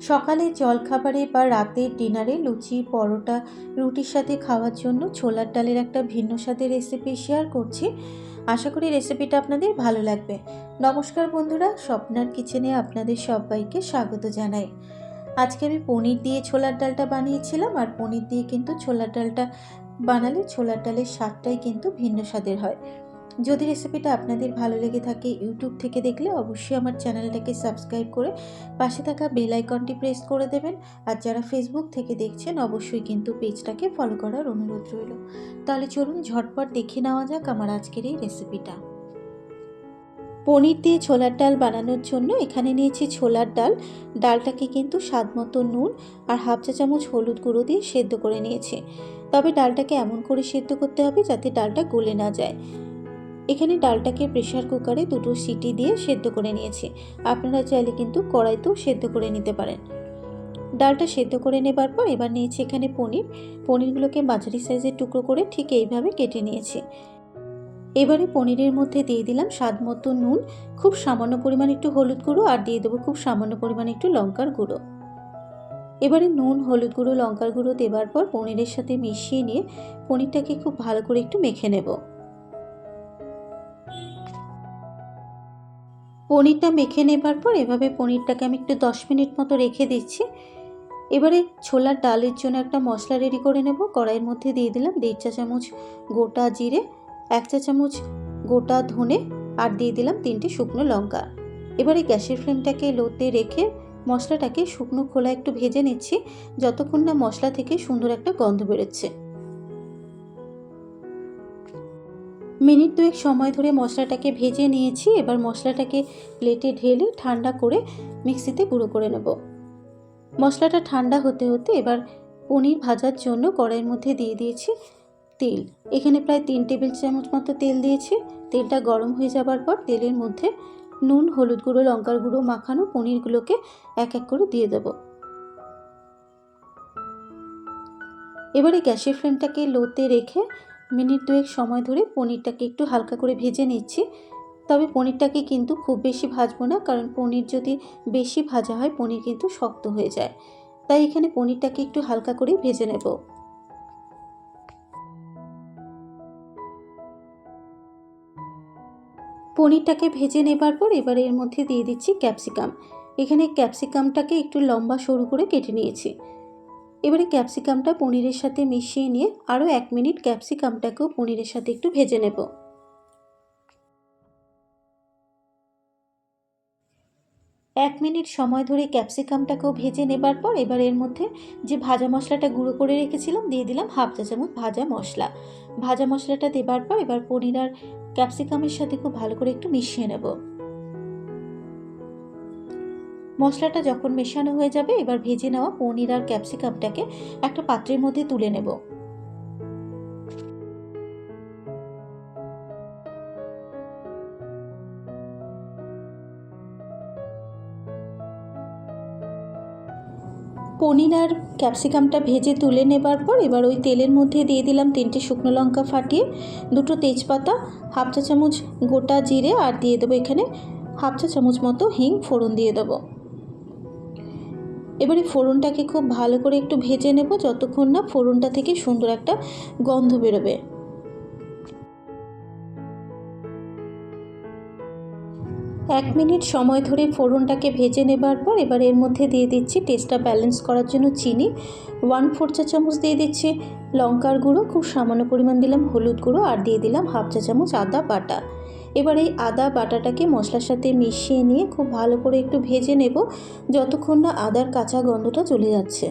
সকালে জলখাবারে বা রাতের ডিনারে লুচি, পরোটা, রুটির সাথে খাওয়ার জন্য ছোলার ডালের একটা ভিন্ন স্বাদের রেসিপি শেয়ার করছি। আশা করি রেসিপিটা আপনাদের ভালো লাগবে। নমস্কার বন্ধুরা, স্বপ্নার কিচেনে আপনাদের সবাইকে স্বাগত জানাই। আজকে আমি পনির দিয়ে ছোলার ডালটা বানিয়েছিলাম, আর পনির দিয়ে কিন্তু ছোলার ডালটা বানালে ছোলার ডালের স্বাদটাই কিন্তু ভিন্ন স্বাদের হয়। যদি রেসিপিটা আপনাদের ভালো লেগে থাকে ইউটিউব থেকে দেখলে অবশ্যই আমার চ্যানেলটাকে সাবস্ক্রাইব করে পাশে থাকা বেল আইকনটি প্রেস করে দেবেন। আর যারা ফেসবুক থেকে দেখছেন, অবশ্যই কিন্তু পেজটাকে ফলো করার অনুরোধ রইল। তাহলে চলুন ঝটপট দেখে নেওয়া যাক আমার আজকের এই রেসিপিটা পনির দিয়ে ছোলার ডাল বানানোর জন্য এখানে নিয়েছি ছোলার ডাল। ডালটাকে কিন্তু স্বাদ মতো নুন আর হাফ চা চামচ হলুদ গুঁড়ো দিয়ে সেদ্ধ করে নিয়েছি। তবে ডালটাকে এমন করে সেদ্ধ করতে হবে যাতে ডালটা গলে না যায়। এখানে ডালটাকে প্রেশার কুকারে দুটো সিটি দিয়ে সেদ্ধ করে নিয়েছি। আপনারা চাইলে কিন্তু কড়াইতেও সেদ্ধ করে নিতে পারেন। ডালটা সেদ্ধ করে নেবার পর এবার নিয়েছি এখানে পনির। পনিরগুলোকে মাঝারি সাইজের টুকরো করে ঠিক এইভাবে কেটে নিয়েছি। এবারে পনিরের মধ্যে দিয়ে দিলাম স্বাদ মতো নুন, খুব সামান্য পরিমাণ একটু হলুদ গুঁড়ো আর দিয়ে দেবো খুব সামান্য পরিমাণ একটু লঙ্কার গুঁড়ো। এবারে নুন, হলুদ গুঁড়ো, লঙ্কার গুঁড়ো দেবার পর পনিরের সাথে মিশিয়ে নিয়ে পনিরটাকে খুব ভালো করে একটু মেখে নেব। পনিরটা মেখে নেবার পর এভাবে পনিরটাকে আমি একটু দশ মিনিট মতো রেখে দিচ্ছি। এবারে ছোলার ডালের জন্য একটা মশলা রেডি করে নেব। কড়াইয়ের মধ্যে দিয়ে দিলাম দেড় চা চামচ গোটা জিরে, এক চা চামচ গোটা ধনে আর দিয়ে দিলাম তিনটে শুকনো লঙ্কা। এবারে গ্যাসের ফ্লেমটাকে লোতে রেখে মশলাটাকে শুকনো খোলা একটু ভেজে নিচ্ছি, যতক্ষণ না মশলা থেকে সুন্দর একটা গন্ধ বেরোচ্ছে। মিনিট দুয়েক সময় ধরে মশলাটাকে ভেজে নিয়েছি। এবার মশলাটাকে প্লেটে ঢেলে ঠান্ডা করে মিক্সিতে গুঁড়ো করে নেব। মশলাটা ঠান্ডা হতে হতে এবার পনির ভাজার জন্য কড়াইয়ের মধ্যে দিয়ে দিয়েছি তেল। এখানে প্রায় তিন টেবিল চামচ মতো তেল দিয়েছি। তেলটা গরম হয়ে যাবার পর তেলের মধ্যে নুন, হলুদ গুঁড়ো, লঙ্কার গুঁড়ো মাখানো পনিরগুলোকে এক এক করে দিয়ে দেবো। এবারে গ্যাসের ফ্লেমটাকে লোতে রেখে মিনিট দুয়েক সময় ধরে পনিরটাকে একটু হালকা করে ভেজে নিচ্ছি। তবে পনিরটাকে কিন্তু খুব বেশি ভাজবো না, কারণ পনির যদি বেশি ভাজা হয়, পনির কিন্তু শক্ত হয়ে যায়। তাই এখানে পনিরটাকে একটু হালকা করে ভেজে নেব। পনিরটাকে ভেজে নেবার পর এবার এর মধ্যে দিয়ে দিচ্ছি ক্যাপসিকাম। এখানে ক্যাপসিকামটাকে একটু লম্বা সরু করে কেটে নিয়েছি। এবারে ক্যাপসিকামটা পনিরের সাথে মিশিয়ে নিয়ে আরও এক মিনিট ক্যাপসিকামটাকেও পনিরের সাথে একটু ভেজে নেব। এক মিনিট সময় ধরে ক্যাপসিকামটাকেও ভেজে নেবার পর এবার এর মধ্যে যে ভাজা মশলাটা গুঁড়ো করে রেখেছিলাম, দিয়ে দিলাম হাফ চা চামচ ভাজা মশলা। ভাজা মশলাটা দেবার পর এবার পনির আর ক্যাপসিকামের সাথে খুব ভালো করে একটু মিশিয়ে নেব। মশলাটা যখন মেশানো হয়ে যাবে, এবার ভেজে নেওয়া পনির আর ক্যাপসিকামটাকে একটা পাত্রের মধ্যে তুলে নেব। পনির আর ক্যাপসিকামটা ভেজে তুলে নেবার পর, এবার ওই তেলের মধ্যে দিয়ে দিলাম তিনটে শুকনো লঙ্কা ফাটিয়ে, দুটো তেজপাতা, হাফ চা চামচ গোটা জিরে, আর দিয়ে দেবো এখানে হাফ চা চামচ মতো হিং ফোড়ন দিয়ে দেবো। এবারে ফোড়নটাকে খুব ভালো করে একটু ভেজে নেব যতক্ষণ না ফোড়নটা থেকে সুন্দর একটা গন্ধ বেরোবে। এক মিনিট সময় ধরে ফোড়নটাকে ভেজে নেবার পর এবার এর মধ্যে দিয়ে দিচ্ছি টেস্টটা ব্যালেন্স করার জন্য চিনি। ওয়ান ফোর চা চামচ দিয়ে দিচ্ছি লঙ্কার গুঁড়ো, খুব সামান্য পরিমাণ দিলাম হলুদ গুঁড়ো আর দিয়ে দিলাম হাফ চা চামচ আদা বাটা। এবার এই আদা বাটাটাকে মশলার সাথে মিশিয়ে নিয়ে খুব ভালো করে একটু ভেজে নেব, যতক্ষণ না আদার কাঁচা গন্ধটা চলে যাচ্ছে।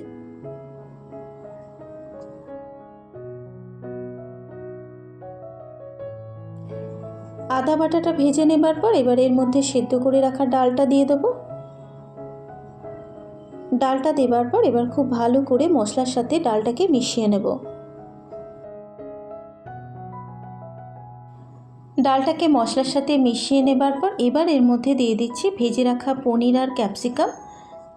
আদা বাটাটা ভেজে নেবার পর এবার এর মধ্যে সেদ্ধ করে রাখা ডালটা দিয়ে দেবো। ডালটা দেবার পর এবার খুব ভালো করে মশলার সাথে ডালটাকে মিশিয়ে নেব। ডালটাকে মশলার সাথে মিশিয়ে নেবার পর এবার এর মধ্যে দিয়ে দিচ্ছি ভেজে রাখা পনির আর ক্যাপসিকাম।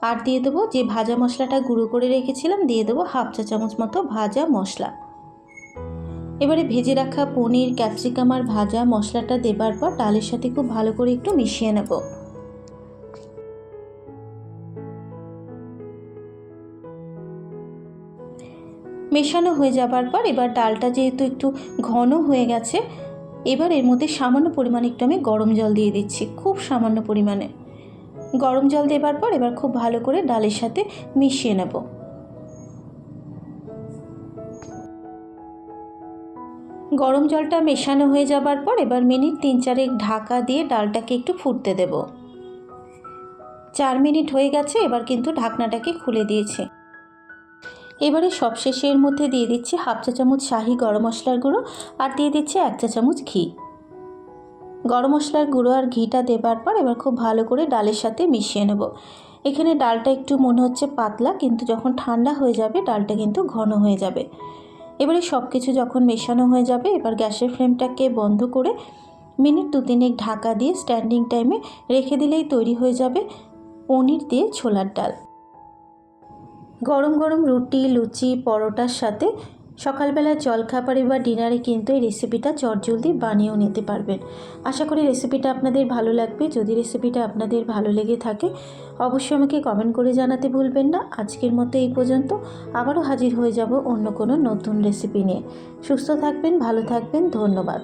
আর দিয়ে দেবো যে ভাজা মশলাটা গুঁড়ো করে রেখেছিলাম, দিয়ে দেবো হাফ চা চামচ মতো ভাজা মশলা। এবারে ভেজে রাখা পনির, ক্যাপসিকাম আর ভাজা মশলাটা দেবার পর ডালের সাথে খুব ভালো করে একটু মিশিয়ে নেব। মেশানো হয়ে যাবার পর এবার ডালটা যেহেতু একটু ঘন হয়ে গেছে এবার এর মধ্যে সামান্য পরিমাণে একটু আমি গরম জল দিয়ে দিচ্ছি, খুব সামান্য পরিমাণে। গরম জল দেবার পর এবার খুব ভালো করে ডালের সাথে মিশিয়ে নেব। গরম জলটা মেশানো হয়ে যাবার পর এবার মিনিট তিন চারেক ঢাকা দিয়ে ডালটাকে একটু ফুটতে দেব। চার মিনিট হয়ে গেছে, এবার কিন্তু ঢাকনাটাকে খুলে দিয়েছি। এবারে সবশেষে এর মধ্যে দিয়ে দিচ্ছি হাফ চা চামচ শাহি গরম মশলার গুঁড়ো আর দিয়ে দিচ্ছি এক চা চামচ ঘি। গরম মশলার গুঁড়ো আর ঘিটা দেবার পর এবার খুব ভালো করে ডালের সাথে মিশিয়ে নেব। এখানে ডালটা একটু মনে হচ্ছে পাতলা, কিন্তু যখন ঠান্ডা হয়ে যাবে ডালটা কিন্তু ঘন হয়ে যাবে। এবারে সব কিছু যখন মেশানো হয়ে যাবে, এবার গ্যাসের ফ্লেমটাকে বন্ধ করে মিনিট দু তিনেক ঢাকা দিয়ে স্ট্যান্ডিং টাইমে রেখে দিলেই তৈরি হয়ে যাবে পনির দিয়ে ছোলার ডাল। গরম গরম রুটি, লুচি, পরোটার সাথে সকালবেলা জলখাবারে বা ডিনারে কিন্তু এই রেসিপিটা চটজলদি বানিয়েও নিতে পারবেন। আশা করি রেসিপিটা আপনাদের ভালো লাগবে। যদি রেসিপিটা আপনাদের ভালো লেগে থাকে, অবশ্যই আমাকে কমেন্ট করে জানাতে ভুলবেন না। আজকের মতো এই পর্যন্ত। আবারও হাজির হয়ে যাব অন্য কোনো নতুন রেসিপি নিয়ে। সুস্থ থাকবেন, ভালো থাকবেন, ধন্যবাদ।